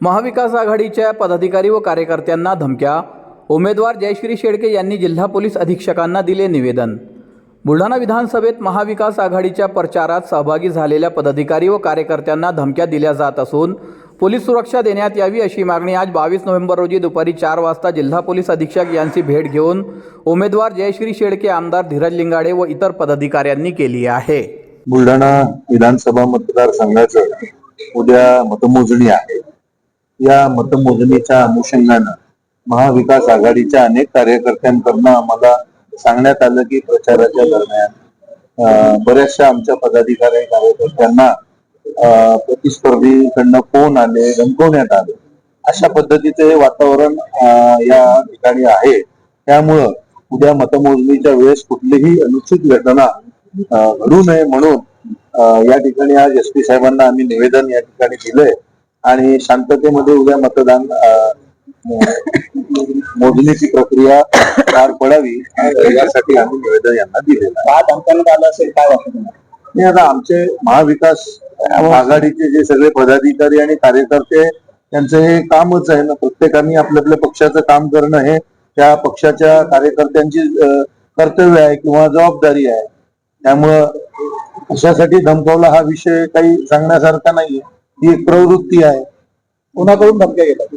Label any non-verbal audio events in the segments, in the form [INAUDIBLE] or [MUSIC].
महाविकास आघाडीच्या पदाधिकारी व कार्यकर्त्यांना धमक्या. उमेदवार जयश्री शेडके यांनी जिल्हा पोलीस अधीक्षकांना दिले निवेदन. बुलढाणा विधानसभेत महाविकास आघाडीच्या प्रचारात सहभागी झालेल्या पदाधिकारी व कार्यकर्त्यांना धमक्या दिल्या जात असून पोलीस सुरक्षा देण्यात यावी अशी मागणी आज बावीस नोव्हेंबर रोजी दुपारी चार वाजता जिल्हा पोलीस अधीक्षक यांची भेट घेऊन उमेदवार जयश्री शेडके आमदार धीरज लिंगाडे व इतर पदाधिकाऱ्यांनी केली आहे. बुलढाणा विधानसभा मतदारसंघाचं उद्या मतमोजणी आहे. या मतमोजणीच्या अनुषंगानं महाविकास आघाडीच्या अनेक कार्यकर्त्यांकडनं आम्हाला सांगण्यात आलं की प्रचाराच्या दरम्यान बऱ्याचशा आमच्या पदाधिकारी कार्यकर्त्यांना प्रतिस्पर्धीकडनं फोन आले गमकवण्यात आले. अशा पद्धतीचे हे वातावरण या ठिकाणी आहे. त्यामुळं उद्या मतमोजणीच्या वेळेस कुठलीही अनुचित घटना घडू नये म्हणून या ठिकाणी आज एस पी साहेबांना आम्ही निवेदन या ठिकाणी दिलंय. आणि शांततेमध्ये उद्या मतदान [LAUGHS] मोजणीची प्रक्रिया पार पडावी यासाठी आम्ही निवेदन यांना दिलेलं आलं असेल काय वाटतं आता आमचे महाविकास आघाडीचे जे सगळे पदाधिकारी आणि कार्यकर्ते त्यांचं हे कामच आहे ना प्रत्येकाने आपल्या आपल्या पक्षाचं काम करणं हे त्या पक्षाच्या कार्यकर्त्यांची कर्तव्य आहे किंवा जबाबदारी आहे. त्यामुळं अशासाठी धमकावला हा विषय काही सांगण्यासारखा नाहीये. ही एक प्रवृत्ती आहे. कोणाकडून धमक्या घेतात?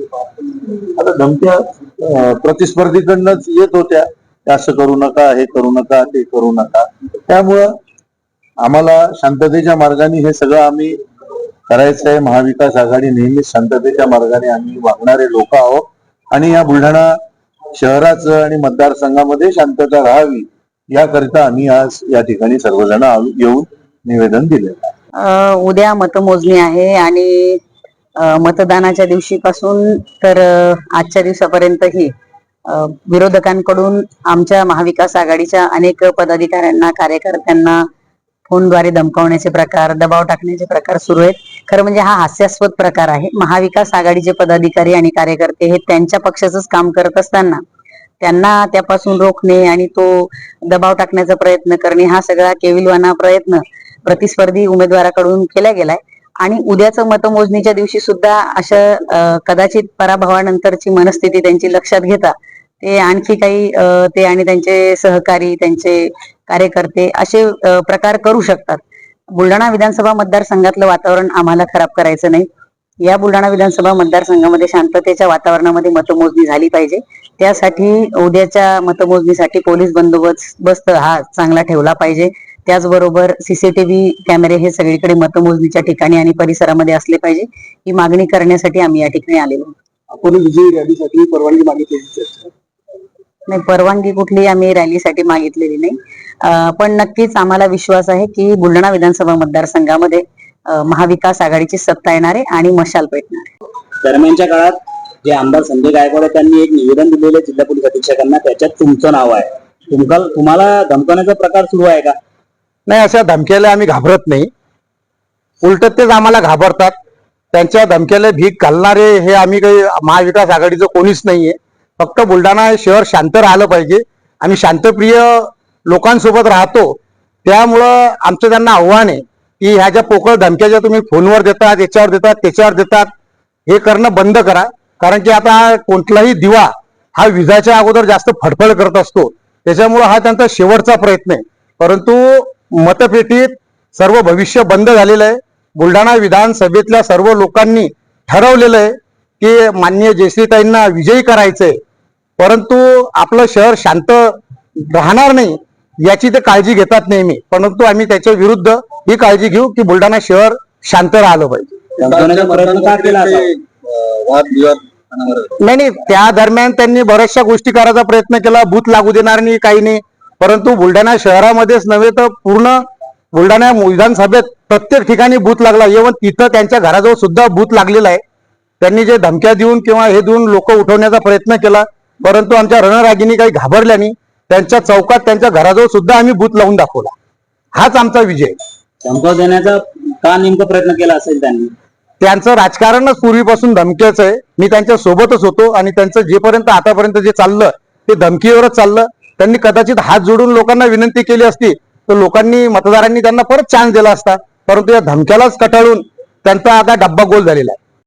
आता धमक्या प्रतिस्पर्धीकडनंच येत होत्या. असं करू नका हे करू नका ते करू नका. त्यामुळं आम्हाला शांततेच्या मार्गाने हे सगळं आम्ही करायचं आहे. महाविकास आघाडी नेहमीच शांततेच्या मार्गाने आम्ही वागणारे लोक आहोत. आणि या बुलढाणा शहराचं आणि मतदारसंघामध्ये शांतता राहावी याकरिता आम्ही आज या ठिकाणी सर्वजण येऊन निवेदन दिलेलं आहे. उद्या मतमोजणी आहे आणि मतदानाच्या दिवशीपासून तर आजच्या दिवसापर्यंतही विरोधकांकडून आमच्या महाविकास आघाडीच्या अनेक पदाधिकाऱ्यांना कार्यकर्त्यांना फोनद्वारे धमकावण्याचे प्रकार दबाव टाकण्याचे प्रकार सुरू आहेत. खरं म्हणजे हा हास्यास्पद प्रकार आहे. महाविकास आघाडीचे पदाधिकारी आणि कार्यकर्ते हे त्यांच्या पक्षाचंच काम करत असताना त्यांना त्यापासून रोखणे आणि तो दबाव टाकण्याचा प्रयत्न करणे हा सगळा केविलवाना प्रयत्न प्रतिस्पर्धी उमेदवाराकडून केला गेलाय. आणि उद्याचं मतमोजणीच्या दिवशी सुद्धा अशा कदाचित पराभवानंतरची मनस्थिती त्यांची लक्षात घेता ते आणखी काही ते आणि त्यांचे सहकारी त्यांचे कार्यकर्ते असे प्रकार करू शकतात. बुलढाणा विधानसभा मतदारसंघातलं वातावरण आम्हाला खराब करायचं नाही. या बुलढाणा विधानसभा मतदारसंघामध्ये शांततेच्या वातावरणामध्ये मतमोजणी झाली पाहिजे. त्यासाठी उद्याच्या मतमोजणीसाठी पोलीस बंदोबस्त हा चांगला ठेवला पाहिजे. त्याचबरोबर सीसीटीव्ही कॅमेरे हे सगळीकडे मतमोजणीच्या ठिकाणी आणि परिसरामध्ये असले पाहिजे ही मागणी करण्यासाठी आम्ही या ठिकाणी आलेलो. आपण विजयी रॅलीसाठी परवानगी मागितली नाही परवानगी कुठली आम्ही रॅलीसाठी मागितलेली नाही पण नक्कीच आम्हाला विश्वास आहे की बुलढाणा विधानसभा मतदारसंघामध्ये महाविकास आघाडीची सत्ता येणार आहे आणि मशाल पेटणार आहे. दरम्यानच्या काळात जे आमदार संजय गायकवाड आहेत, त्यांनी एक निवेदन दिलेलं आहे जिल्हा पोलीस अधीक्षकांना त्याच्यात तुमचं नाव आहे तुमका तुम्हाला धमकावण्याचा प्रकार सुरू आहे का नाही अशा धमक्याला आम्ही घाबरत नाही. उलट तेच आम्हाला घाबरतात. त्यांच्या धमक्याला भीक घालणारे हे आम्ही काही महाविकास आघाडीचं कोणीच नाहीये. फक्त बुलढाणा हे शहर शांत राहिलं पाहिजे. आम्ही शांतप्रिय लोकांसोबत राहतो. त्यामुळं आमचं त्यांना आव्हान आहे की ह्या ज्या पोकळ धमक्या ज्या तुम्ही फोनवर देतात याच्यावर देतात त्याच्यावर देतात हे करणं बंद करा. कारण की आता कोणताही दिवा हा विजाच्या अगोदर जास्त फडफड करत असतो. त्याच्यामुळं हा त्यांचा शेवटचा प्रयत्न आहे. परंतु मतपेटीत सर्व भविष्य बंद झालेलं आहे. बुलढाणा विधानसभेतल्या सर्व लोकांनी ठरवलेलं आहे की माननीय जयश्रीताईंना विजयी करायचंय. परंतु आपलं शहर शांत राहणार नाही याची ते काळजी घेतात नेहमी. परंतु आम्ही त्याच्या विरुद्ध ही काळजी घेऊ की बुलढाणा शहर शांत राहिलं पाहिजे. नाही नाही त्या दरम्यान त्यांनी बऱ्याचशा गोष्टी करायचा प्रयत्न केला. बूथ लागू देणार नाही काही नाही. परंतु बुलढाणा शहरामध्येच नव्हे तर पूर्ण बुलढाणा विधानसभेत प्रत्येक ठिकाणी बूथ लागला. इव्हन तिथं त्यांच्या घराजवळ सुद्धा बूथ लागलेला आहे. त्यांनी जे धमक्या देऊन किंवा हे देऊन लोक उठवण्याचा प्रयत्न केला. परंतु आमच्या रणरागिनी काही घाबरल्या नाही. त्यांच्या चौकात त्यांच्या घराजवळ सुद्धा आम्ही बूथ लावून दाखवला. हाच आमचा विजय. धमकाव देण्याचा का नेमका प्रयत्न केला असेल त्यांनी? त्यांचं राजकारणच पूर्वीपासून धमक्याचं आहे. मी त्यांच्या सोबतच होतो आणि त्यांचं जेपर्यंत आतापर्यंत जे चाललं ते धमकीवरच चाललं. त्यांनी कदाचित हात जोडून लोकांना विनंती केली असती तर लोकांनी मतदारांनी त्यांना परत चान्स दिला असता. परंतु या धमक्यालाच कटाळून त्यांचा आता डब्बा गोल झालेला आहे.